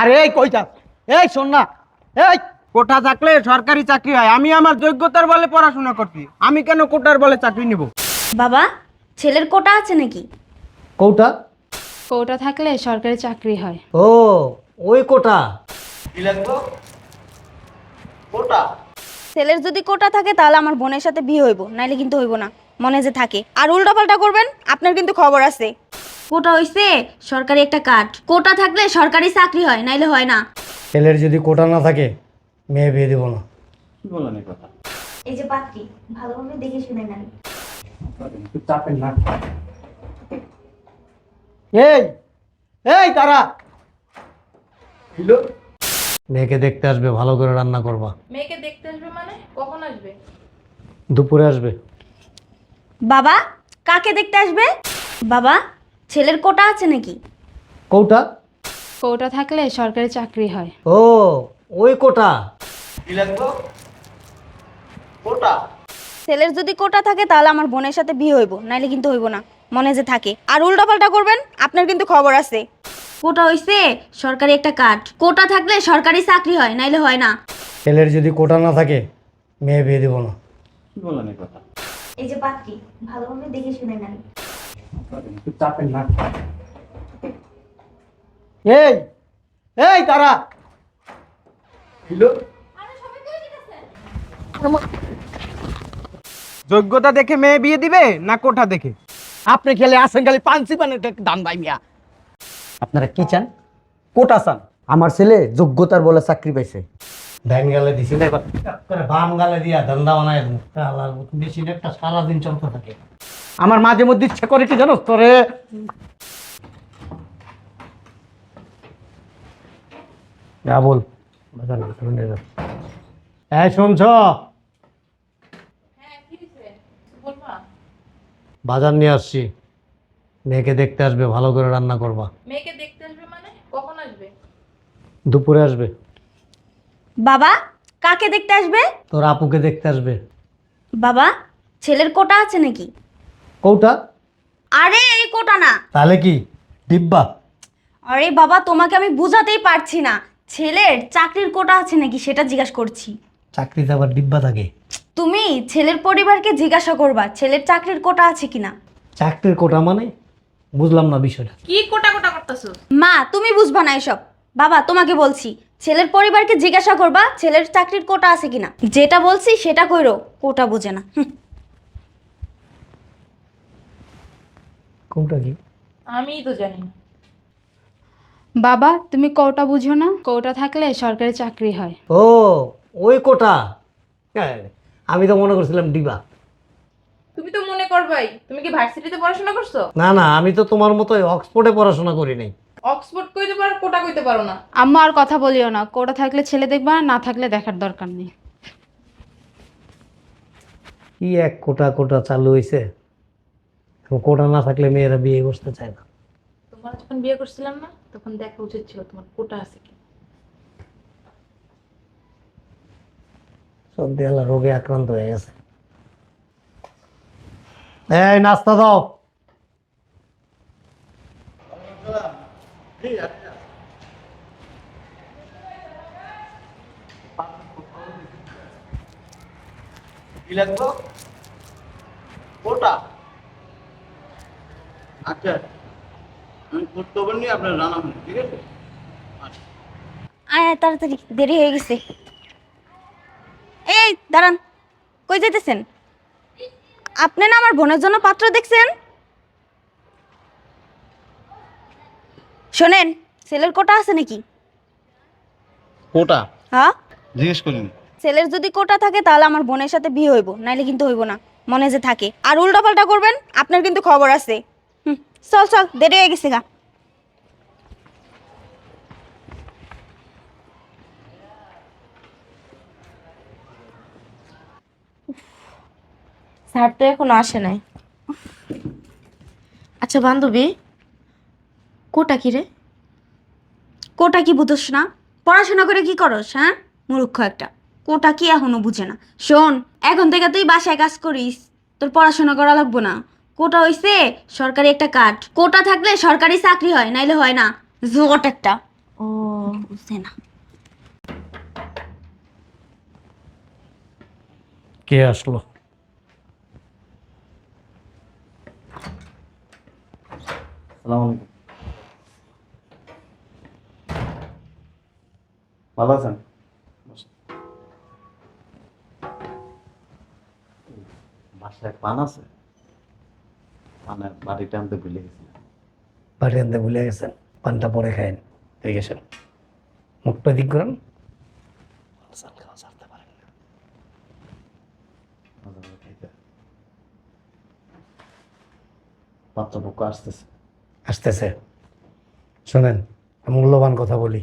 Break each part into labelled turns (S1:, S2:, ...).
S1: আরে এই কই এই শোন না। এই
S2: কোটা থাকলে সরকারি চাকরি হয়। আমি আমার যোগ্যতার বলে পড়াশোনা করছি। আমি কেন কোটার বলে চাকরি নিব?
S3: বাবা ছেলের কোটা আছে নাকি?
S1: কোটা?
S4: কোটা থাকলে সরকারি চাকরি হয়।
S1: ও ওই কোটা?
S3: ছেলের যদি কোটা থাকে তাহলে আমার বোনের সাথে বিয়ে হইব। নাইলে কিন্তু হইব না। মনে যে থাকে। আর উল্টাপাল্টা করবেন আপনার কিন্তু খবর আছে। কোটা হইছে সরকারি একটা কার্ড। কোটা থাকলে সরকারি চাকরি হয় নাইলে হয় না।
S1: ছেলের যদি কোটা না থাকে মেয়ে বিয়ে দেবো না।
S3: এই যে পাত্রী ভালোভাবে দেখে শুনে নেন।
S1: এই এই তারা! মেয়েকে দেখতে আসবে ভালো করে রান্না করবা।
S4: মেয়েকে দেখতে আসবে মানে? কখন আসবে?
S1: দুপুরে আসবে।
S3: বাবা কাকে দেখতে আসবে? বাবা ছেলের কোটা আছে নাকি?
S1: কোটা?
S4: কোটা থাকলে সরকারি চাকরি হয়।
S1: ও ওই কোটা। কোটা।
S3: ছেলের যদি কোটা থাকে তাহলে আমার বোনের সাথে বিয়ে হইব নাইলে কিন্তু হইব না মনে যে থাকে। আর উল্টাপাল্টা করবেন আপনার কিন্তু খবর আছে। কোটা হইছে সরকারি একটা কার্ড। কোটা থাকলে সরকারি চাকরি হয় নাইলে হয় না।
S1: ছেলের যদি কোটা না থাকে মেয়ে বিয়ে দেবো না। কথা?
S3: এই যে পাত্রী ভালোভাবে দেখে শুনে নেন।
S1: এই এই তারা।
S2: যোগ্যতা দেখে মেয়ে বিয়ে দিবে না কোঠা দেখে?
S1: আপনি খেলে আসেন খালি পানসি পানের দান ভাই মিয়া। আপনারা কি চান? কোটা চান।
S5: আমার ছেলে যোগ্যতার বলে চাকরি পাইছে।
S1: ডাইন গালে দিছি বাম গালে দিয়া ধান্দা বানায় বেশি একটা সারাদিন চলতে থাকে। আমার মাঝে মধ্যে ইচ্ছা করে কি জানো তোরে? যা বল। এই শুনছ? বাজার নিয়ে আসছি। মেয়েকে দেখতে আসবে ভালো করে রান্না করবা।
S4: মেয়েকে দেখতে আসবে মানে? কখন আসবে?
S1: দুপুরে আসবে।
S3: বাবা কাকে দেখতে আসবে?
S1: তোর আপুকে দেখতে আসবে।
S3: বাবা ছেলের কোটা আছে নাকি?
S1: কৌটা?
S3: আরে এই কোটা না।
S1: তাহলে কি? ডিব্বা।
S3: আরে বাবা তোমাকে আমি বুঝাতেই পারছি না। ছেলের চাকরির কোটা আছে নাকি সেটা জিজ্ঞাসা করছি।
S1: চাকরিতে আবার ডিব্বা থাকে?
S3: তুমি ছেলের পরিবারকে জিজ্ঞাসা করবা ছেলের চাকরির কোটা আছে কিনা।
S1: চাকরির কোটা মানে? বুঝলাম না বিষয়টা।
S4: কি কোটা কোটা করতেছো?
S3: মা তুমি বুঝবা না এসব। বাবা তোমাকে বলছি ছেলের পরিবারকে জিজ্ঞাসা করবা ছেলের চাকরির কোটা আছে কিনা। যেটা বলছি সেটা কইরো কোটা বোঝে না। হুঁ।
S1: কোনটা কি?
S4: আমিই তো জানি না। বাবা তুমি কোটা বুঝো না? কোটা থাকলে সরকারি চাকরি হয়।
S1: ও ওই কোটা? হ্যাঁ, আমি তো মনে করছিলাম ডিবা।
S6: তুমি তো মনে করবাই তুমি কি ভার্সিটিতে পড়াশোনা করছ?
S1: না না আমি তো তোমার মতো অক্সফোর্ডে পড়াশোনা করি নাই।
S6: অক্সফোর্ড কইতে পারো কোটা কইতে পারো না।
S4: আম্মা আর কথা বলিও না কোটা থাকলে ছেলে দেখবা না থাকলে দেখার দরকার নেই।
S1: কি এক কোটা কোটা চালু হয়েছে কোটা না থাকলে মেয়েরা বিয়ে করতে চায় না।
S6: তোমার যখন বিয়ে করছিলাম না তখন দেখা উচিত ছিল তোমার কোটা আছে কি।
S1: সর্দি আল্লাহ রোগে আক্রান্ত হয়ে গেছে। এই নাস্তা দাও।
S7: আচ্ছা আমি খোঁজ নিয়ে আপনার জানাব ঠিক আছে?
S3: আয় আয়, তাড়াতাড়ি দেরি হয়ে গেছে। এই দাঁড়ান কই যেতেছেন আপনি না আমার বোনের জন্য পাত্র দেখছেন? শোনেন ছেলের কোটা আছে নাকি?
S7: কোটা?
S3: হ্যাঁ?
S7: জিজ্ঞেস করিনি।
S3: ছেলের যদি কোটা থাকে তাহলে আমার বোনের সাথে বিয়ে হইব নাইলে কিন্তু হইব না মনে যে থাকে। আর উল্টাপাল্টা করবেন আপনার কিন্তু খবর আছে। চল চল দেরি হয়ে গেছে গা।
S8: স্যার তো এখনও আসে নাই। আচ্ছা বান্ধবী কোটা কি রে?
S3: কোটা কি বুঝোস না? পড়াশোনা করে কি করস হ্যাঁ? মূর্খ একটা। কোটা কি এখনও বুঝে না। শোন এখন থেকে তুই বাসায় কাজ করিস তোর পড়াশোনা করা লাগবো না। কোটা হইছে সরকারি একটা কার্ড। কোটা থাকলে সরকারি চাকরি হয় নাইলে হয় না। জোট একটা।
S8: ও
S3: বুঝছে না।
S1: কে আসলো?
S7: ভালো আছেন? বাসায় পান আছে? পানের বাড়িটা আনতে ভুলে গেছি
S1: বাড়ি আনতে ভুলে গেছেন? পানটা পরে খায়েন ঠিক আছে? মুখটা দিক করেন।
S7: পাত্রপক্ষ আসতেছে।
S1: আসতেছে। শোনেন মূল্যবান কথা বলি।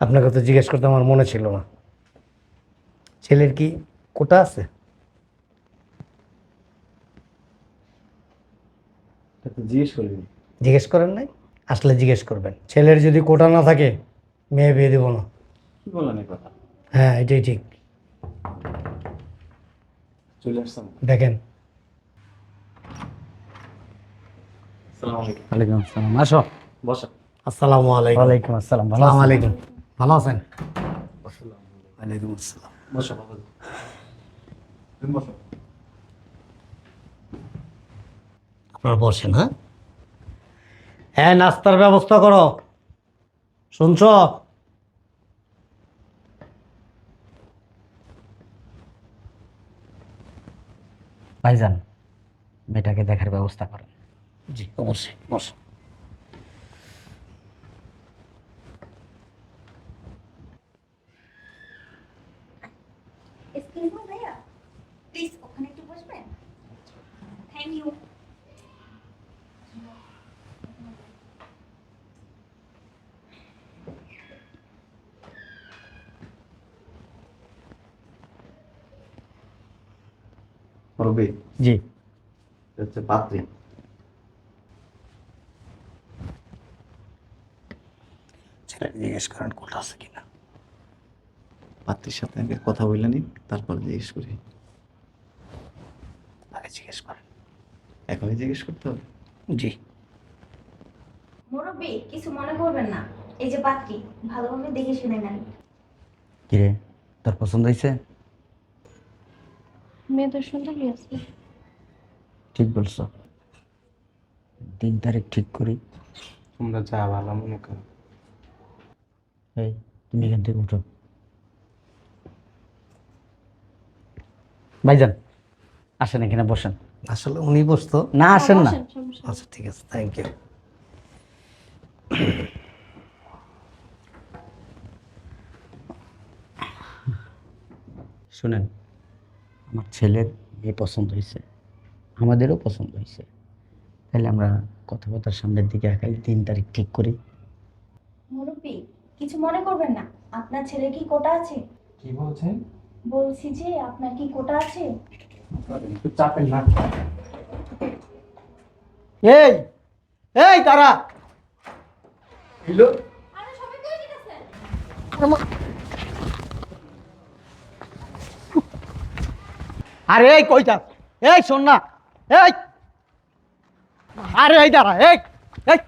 S1: আপনাকে তো জিজ্ঞেস করতে আমার মনে ছিল না। ছেলের কি কোটা আছে
S7: এটা তো জিজ্ঞেস করিনি
S1: জিজ্ঞেস করেন নাই? আসলে জিজ্ঞেস করবেন। ছেলের যদি কোটা না থাকে মেয়ে বিয়ে দেবো না।
S7: কি বলেন এই কথা?
S1: হ্যাঁ এটাই ঠিক।
S7: চলে আসছেন।
S1: দেখেন।
S7: সালাম আলাইকুম।
S5: ওয়ালাইকুম আসসালাম। আসো।
S1: আসসালামু আলাইকুম।
S5: ওয়ালাইকুম আসসালাম। ভালো
S1: আসসালামু? আলাইকুম। ভালো আছেন? ওয়ালাইকুম আসসালাম।
S7: বসো বাবা তুমি বসো
S1: আপনারা বসেন হ্যাঁ? হ্যাঁ নাস্তার ব্যবস্থা করো। শুনছ?
S5: ভাইজান, মেয়েটাকে দেখার ব্যবস্থা করেন।
S1: জি, অবশ্যই, বস
S3: এক্সকিউজ মি ভাইয়া প্লিজ ওখানে একটু বসবেন থ্যাংক ইউ
S7: রবি
S5: জি।
S7: হচ্ছে পাত্রী
S1: ছেলে জিজ্ঞেস করেন কোটা আছে কিনা।
S7: পাত্রীর সাথে আগে কথা বলে নি তারপর জিজ্ঞেস করি।
S1: আগে জিজ্ঞেস করেন।
S7: এখনই জিজ্ঞেস করতে হবে?
S1: জি।
S3: মুরব্বী কিছু মনে করবেন না। এই যে পাত্রী ভালোভাবে দেখে শুনে নেন।
S5: কিরে তোর পছন্দ হয়েছে
S8: মেয়ে তো সুন্দরই আছে।
S5: ঠিক বলছো। দিন তারিখ ঠিক করি।
S2: তোমরা যা ভালো মনে করো।
S5: এই তুমি এখান থেকে উঠো। ভাইজান আসেন এখানে বসেন।
S1: আসলে উনি বসতো?
S5: না আসেন না।
S1: আচ্ছা ঠিক আছে থ্যাংক ইউ
S5: শুনেন আমার ছেলের মেয়ে পছন্দ হয়েছে আমাদেরও পছন্দ হয়েছে। তাহলে আমরা কথাবার্তার সামনের দিকে একাই তিন তারিখ ঠিক করি।
S3: মুরব্বী কিছু মনে করবেন না আপনার ছেলে কি কোটা আছে?
S2: কি বলছেন?
S3: বলছি যে আপনার কি কোটা আছে?
S2: একটু চাপেন না।
S1: এই এই তারা! আরে এই কইতা এই শোন না। এই। আরে এই দাঁড়া এই এই।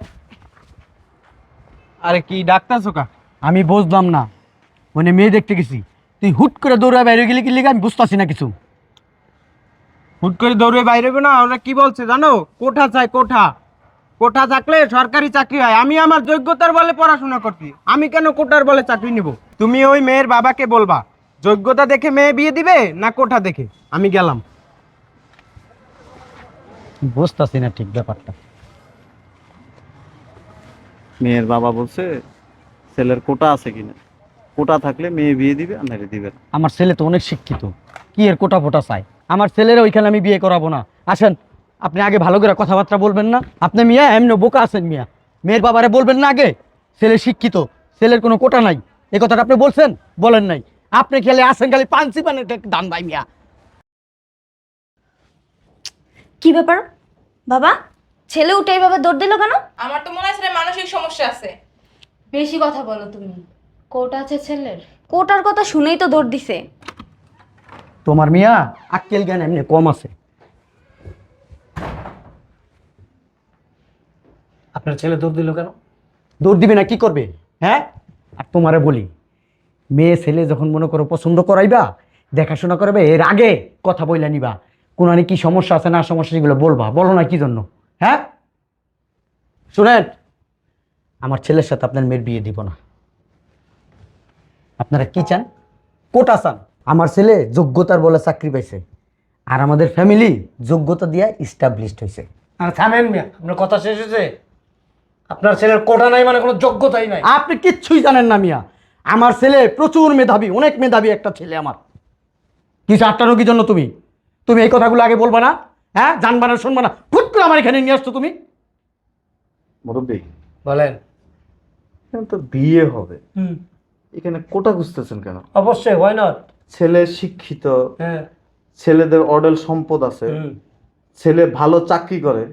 S2: আরে কি ডাক্তার চোকা
S1: আমি বুঝলাম না। মানে মেয়ে দেখতে গেছি। তুই হুট করে দৌড়া বাইরে গেলি কি লিখে আমি বুঝতেছি না কিছু।
S2: হুট করে দৌড়ে বাইরে হবে না ওরা কি বলছে জানো? কোঠা চাই কোঠা। কোঠা থাকলে সরকারি চাকরি হয়। আমি আমার যোগ্যতার বলে পড়াশোনা করছি। আমি কেন কোটার বলে চাকরি নিব? তুমি ওই মেয়ের বাবাকে বলবা। যোগ্যতা দেখে মেয়ে বিয়ে দিবে না কোঠা দেখে? আমি গেলাম।
S5: বুঝতেছি না ঠিক ব্যাপারটা।
S7: মেয়ের বাবা বলছে ছেলের কোটা আছে কিনা? কোটা থাকলে মেয়ে বিয়ে দিবে আর নাহলে দিবে না।
S5: আমার ছেলে তো অনেক শিক্ষিত। কি এর কোটা ফোটা চাই? আমার ছেলের ওইখানে আমি বিয়ে করাবো না। আসেন আপনি আগে ভালো করে কথাবার্তা বলবেন না। আপনি মিয়া এমনি বোকা আছেন মিয়া। মেয়ের বাবারে বলবেন না আগে ছেলে শিক্ষিত ছেলের কোনো কোটা নাই। এ কথাটা আপনি বলছেন বলেন নাই। আপনি খেলে আসেন খালি পাঞ্চি পানের দান ভাই মিয়া।
S3: কি ব্যাপার? বাবা ছেলে উঠে এইভাবে দৌড় দিল কেন?
S6: আমার তো মনে হয় ছেলের মানসিক সমস্যা আছে।
S4: বেশি কথা বলো তুমি। কোটা আছে ছেলের?
S3: কোটার কথা শুনেই তো দৌড় দিছে।
S5: তোমার মিয়া আক্কেল জ্ঞান এমনি কম আছে।
S1: আপনার ছেলে দৌড় দিল কেন?
S5: দৌড় দিবে না কি করবে? হ্যাঁ? আর তোমারে বলি মেয়ে ছেলে যখন মনে করো পছন্দ করাইবা দেখাশোনা করবে এর আগে কথা বইলা নিবা। কোনো কি সমস্যা আছে না সমস্যা সেগুলো বলবা। বলো না কি জন্য? হ্যাঁ? শুনেন আমার ছেলের সাথে আপনার মেয়ের বিয়ে দিব না। আপনারা কি চান? কোটা চান। আমার ছেলে যোগ্যতার বলে চাকরি পাইছে। আর আমাদের ফ্যামিলি যোগ্যতা দিয়ে ইস্টাবলিশড হয়েছে
S1: আর থামেন মিয়া আপনার কথা শেষ হয়েছে। আপনার ছেলের কোটা নাই মানে কোনো যোগ্যতাই নাই।
S5: আপনি কিচ্ছুই জানেন না মিয়া। আমার ছেলে প্রচুর মেধাবী অনেক মেধাবী একটা ছেলে আমার। কিছু আটটানো কি জন্য তুমি? তুমি এই কথাগুলো আগে বলবা না হ্যাঁ? জানবা না শুনবা না। ফুট করে আমার এখানে নিয়ে আসছো তুমি।
S7: মুরব্বী
S1: বলেন।
S7: এখানে তো বিয়ে হবে।
S1: হুম।
S7: এখানে কোটা খুঁজতেছেন কেন?
S1: অবশ্যই হয় নট
S7: ছেলে শিক্ষিত
S1: হ্যাঁ।
S7: ছেলেদের অডেল সম্পদ আছে। ছেলে ভালো চাকরি করে।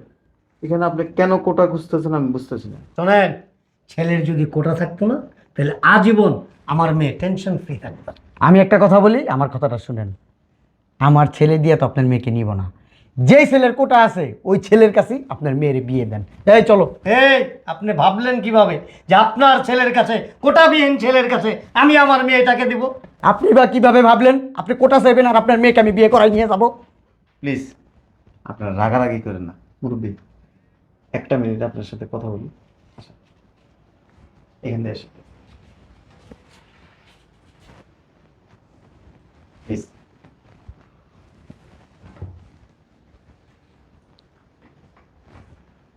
S7: এখানে আপনি কেন কোটা খুঁজতেছেন আমি বুঝতেছি না।
S1: শোনেন ছেলের যদি কোটা থাকতো না তাহলে আজীবন আমার মেয়ে টেনশন ফ্রি থাকবে।
S5: আমি একটা কথা বলি আমার কথাটা শুনেন। আমার ছেলে দিয়ে তো আপনার মেয়েকে নিব না। যেই ছেলের কোটা আছে ওই ছেলের কাছেই আপনার মেয়ের বিয়ে দেন। এই চলো।
S1: এই আপনি ভাবলেন কীভাবে যে আপনার ছেলের কাছে কোটা বিহীন ছেলের কাছে আমি আমার মেয়েটাকে দিব?
S5: আপনি বা কীভাবে ভাবলেন? আপনি কোটা চাইবেন আর আপনার মেয়েকে আমি বিয়ে করাই নিয়ে যাব?
S7: প্লিজ আপনার রাগারাগি করেন না মুরব্বী। একটা মিনিট আপনার সাথে কথা বলি। আসেন। এখানে এসে প্লিজ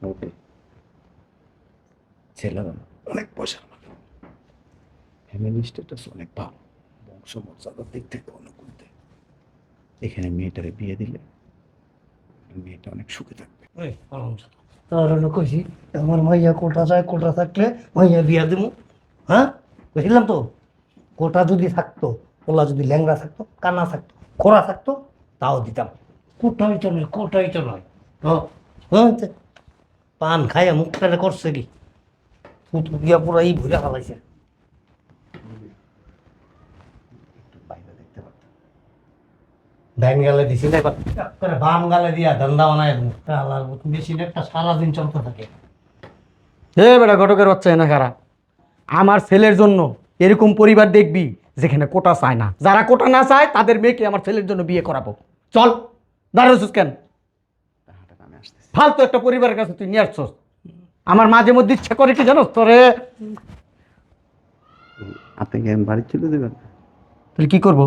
S7: ওকে ছেলেরা না, অনেক পয়সার ফ্যামিলি স্ট্যাটাস অনেক ভালো। বংশ মর্যাদার দিক থেকে অনুকূল এখানে মেয়েটারে বিয়ে দিলে মেয়েটা অনেক সুখে থাকবে।
S1: তার হলো কইছি আমার মাইয়া কোটা চায় কোটা থাকলে মাইয়া বিয়া দিব হ্যাঁ? বুঝলাম তো কোটা যদি থাকতো ওলা যদি ল্যাংড়া থাকতো কানা থাকতো খোরা থাকতো তাও দিতাম। কোটাই তো নয় কোটাই তো নয়। পান খাইয়া মুখটা করছে কি? ফুট গিয়া পুরো এই ভুলে ফেলাইছে। ডাইন গালে দিছি না করে বাম গালে দিয়া ধান্দা বানায় আল্লাহর বেশি না একটা সারাদিন চলতে থাকে।
S5: হে বেটা ঘটকের বাচ্চা না খারা। আমার ছেলের জন্য এরকম পরিবার দেখবি যেখানে কোটা চায় না। যারা কোটা না চায় তাদের মেয়েকে আমার ছেলের জন্য বিয়ে করাবো। চল দাঁড়াচ্ছিস কেন ফালতু একটা পরিবারের কাছে তুই নিয়ে আসছস। আমার মাঝে মধ্যে ইচ্ছা করে কি জানো তোরে?
S7: আপনি কি বাড়ি চলে দেবেন
S5: তাহলে কি করব?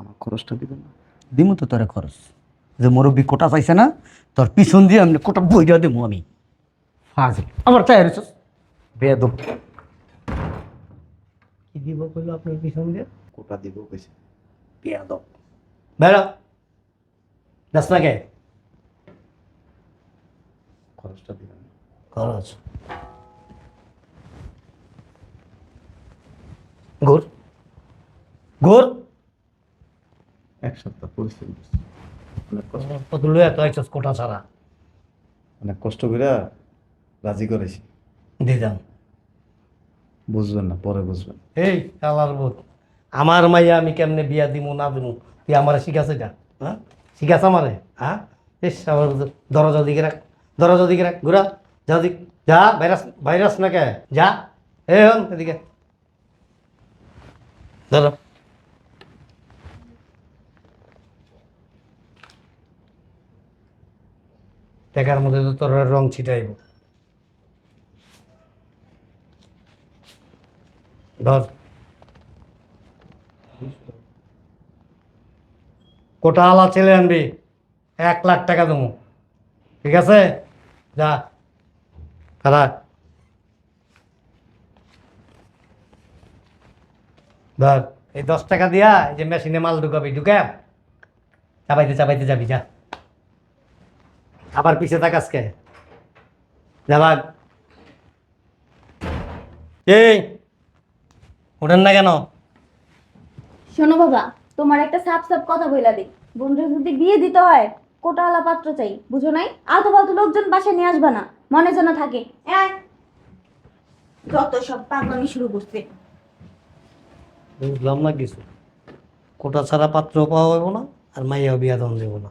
S7: আমার খরচটা দিবেন না।
S5: দিমু তো তোরে খরচ। যে মুরব্বী কোটা চাইছে না তোর পিছন দিয়ে আমি কোটা বইটা দেবো আমি। ফাজিল। আমার চাই বেদব
S1: কি দিব কইলো আপনার পিছন দিয়ে
S7: কোটা দিব কইছে।
S1: পেয়াদব বেড়া যাস না কে?
S7: খরচটা
S1: খরচ। ঘুর ঘুর
S7: এক সপ্তাহ পরিশ্রম করছি। অনেক কষ্ট।
S1: কত লই এত আইছস কোটা ছাড়া।
S7: অনেক কষ্ট করে রাজি করেছি।
S1: দিদাম
S7: বুঝবেন না, পরে বুঝবেন।
S1: এই কালার বোধ আমার মাইয়া আমি কেমনে বিয়া দিমু, না দিমু, তুই আমার শিখাছে যা হ্যাঁ শিখাছ আমারে? হ্যাঁ ইস, আমার দরজা দিকে রাখ, দরজা দিকে রাখ, ঘুরা, যা দিক, যা, ভাইরাস ভাইরাস না কে? যা এ হন এদিকে। ধরো। টাকার মধ্যে তো তোর রং ছিটাইব। ধর। কোটা আলা ছেলে আনবি, এক লাখ টাকা দেবো। ঠিক আছে? যা। খারাপ ধর, এই দশ টাকা দিয়া এই যে মেশিনে মাল ঢুকাবি, ঢুকে। চাপাইতে চাপাইতে যাবি, যা। আবার পিছে থাক আজকে যাবাক এই ওঠেন না কেন?
S3: শোনো বাবা তোমার একটা সাপ সাপ কথা বইলা দিই। বোনরা যদি বিয়ে দিতে হয় কোটাওয়ালা পাত্র চাই বুঝো নাই? আলতু ফালতু লোকজন বাসায় নিয়ে আসবা না মনে যেন থাকে। হ্যাঁ যত সব পাগলামি শুরু করছে।
S1: বুঝলাম না কিছু। কোটা ছাড়া পাত্র পাওয়া যাব না আর মাইয়া বিয়া দন দেবো না।